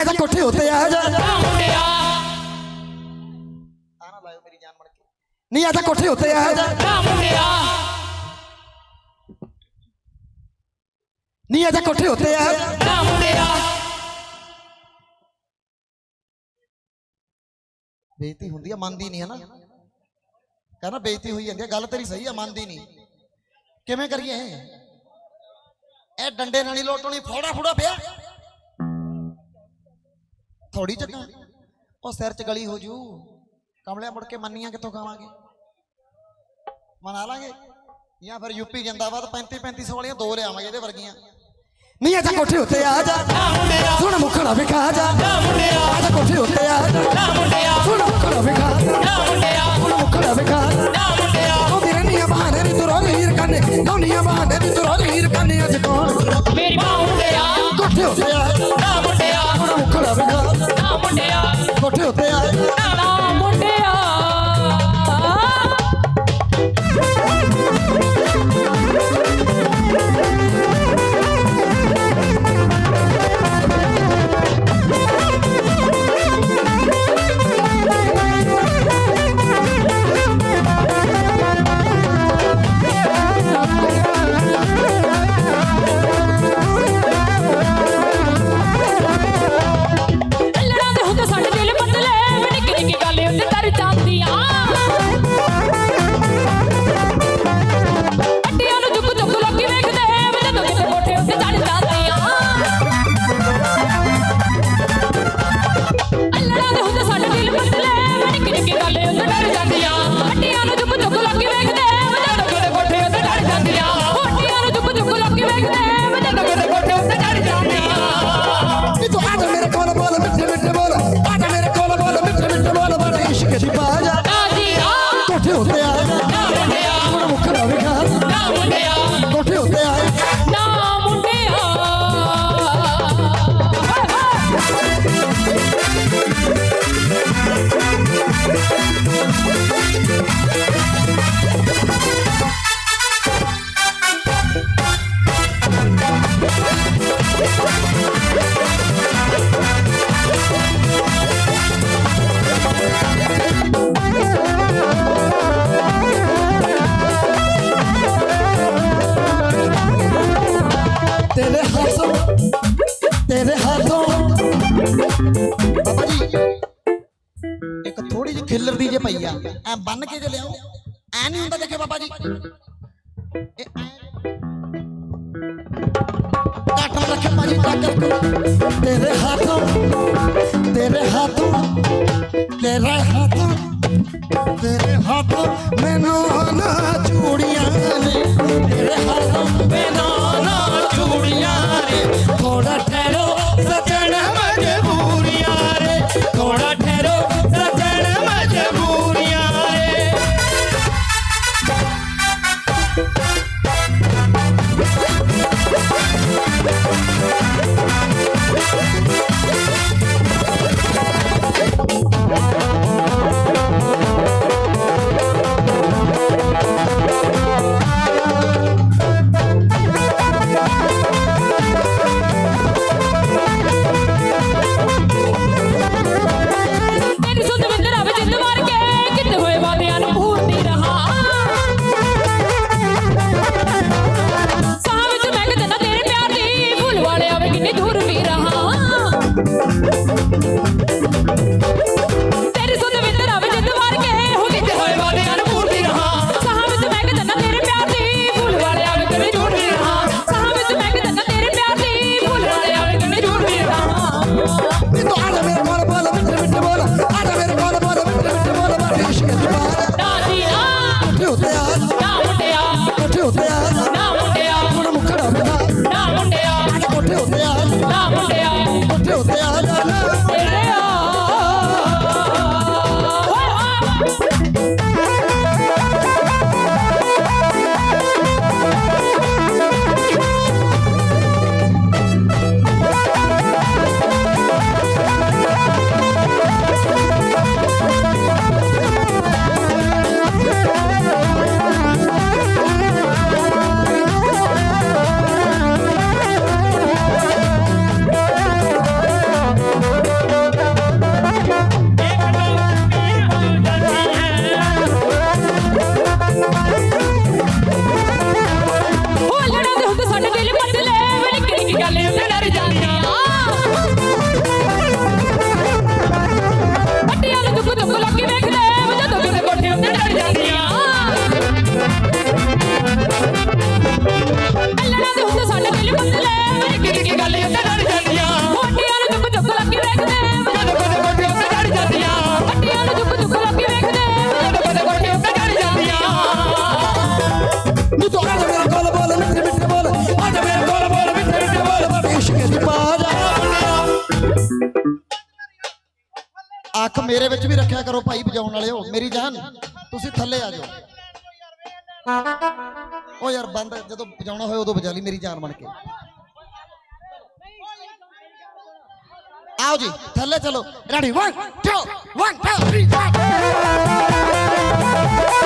ਕੋਠੇ ਉੱਤੇ ਆ ਜਾ। ਨਾ ਮੁੰਡਿਆ ਨਹੀਂ ਇਹਦਾ ਕੋਠੇ ਉੱਤੇ ਆ ਜਾ। ਨਾ ਮੁੰਡਿਆ ਬੇਇੱਜ਼ਤੀ ਹੁੰਦੀ ਆ ਮੰਨਦੀ ਨਹੀਂ ਹੈ ਨਾ ਕਹਿੰਦਾ ਬੇਇੱਜ਼ਤੀ ਹੋਈ ਜਾਂਦੀ ਆ ਗੱਲ ਤੇਰੀ ਸਹੀ ਆ ਮੰਨਦੀ ਨਹੀਂ। ਕਿਵੇਂ ਕਰੀਏ ਇਹ? ਇਹ ਡੰਡੇ ਨਾਲ ਨਹੀਂ ਲੋਟਣੀ ਫੋੜਾ ਫੋੜਾ ਪਿਆ। ਥੋੜੀ ਚੱਕਾਂ ਉਹ ਸਿਰ 'ਚ ਗਲੀ ਹੋ ਜੂ। ਕਮਲਿਆ ਮੁੜ ਕੇ ਮੰਨੀਆਂ ਕਿੱਥੋਂ ਖਾਵਾਂਗੇ? ਮਨਾ ਲਾਂਗੇ? ਜਾਂ ਫਿਰ ਯੂਪੀ ਜਿੰਦਾਬਾਦ 35 3500 ਵਾਲੀਆਂ ਦੋ ਲਿਆਵਾਂਗੇ ਇਹਦੇ ਵਰਗੀਆਂ। ਨਹੀਂ ਅੱਛਾ ਕੋਠੇ ਉੱਤੇ ਆ ਜਾ। ਸੁਣ ਮੁਖੜਾ ਵਿਖਾ ਜਾ। ਆ ਕੋਠੇ ਉੱਤੇ ਆ ਜਾ। ਸੁਣ ਮੁਖੜਾ ਵਿਖਾ। ਸੁਣ ਮੁਖੜਾ ਵਿਖਾ। ਉਹ ਵੀਰਨੀਆਂ ਬਹਾਨੇ ਨੀ ਤੁਰੋ ਹੀਰ ਕੰਨੇ ਲਾਉਣੀਆਂ ਬਹਾਨੇ ਨੀ ਤੁਰੋ ਹੀਰ ਕੰਨੇ ਅੱਜ ਕੌਣ ਮੇਰੀ ਮਾਂ ਮੁੰਡਿਆ ਕੋਠੇ ਉੱਤੇ ਆ ਵਿਖਾ ਨਾ ਮੁੰਡਿਆ। ਕੋਠੇ ਉੱਤੇ ਆ ਨਾ ਕੋਠੇ ਉੱਤੇ ਆ ਨਾ ਮੁੰਡਿਆ ਸੁਣ ਮੁਖੜਾ ਵਿਖਾ ਨਾ ਬੰਨ ਕੇ ਜੇ ਲਿਆਓ ਐ ਨਹੀਂ ਹੁੰਦਾ ਦੇਖੇ ਬਾਬਾ ਜੀ ਇਹ ਐਂ। ਘੱਟ ਨਾ ਰੱਖੇ ਭਾਜੀ ਤਾਕਤ ਕੋ ਤੇਰੇ ਹਾਥੋਂ ਤੇਰੇ ਹਾਥੋਂ ਤੇਰੇ ਹਾਥੋਂ ਤੇਰੇ ਹਾਥੋਂ ਮੈਨੂੰ ਨਾ ਤੇਰੀ ਸੁਧ ਵਿੰਦਰ ਆਵੇ ਜਿੰਦ ਮਾਰ ਕੇ ਹੋ ਕਿਤੇ ਹੋਏ ਵਾਦਿਆਂ ਨੂੰ ਅੱਖ ਮੇਰੇ ਵਿੱਚ ਵੀ ਰੱਖਿਆ ਕਰੋ ਭਾਈ ਵਜਾਉਣ ਹੋ ਮੇਰੀ ਜਾਨ, ਤੁਸੀਂ ਥੱਲੇ ਆ ਜਾਓ। ਉਹ ਯਾਰ ਬੰਦ, ਜਦੋਂ ਵਜਾਉਣਾ ਹੋਏ ਉਦੋਂ ਵਜਾ ਲਈ ਮੇਰੀ ਜਾਨ ਬਣ ਕੇ। ਆਓ ਜੀ, ਥੱਲੇ ਚਲੋ। ਰੈਡੀ 1 2 1 2 3 4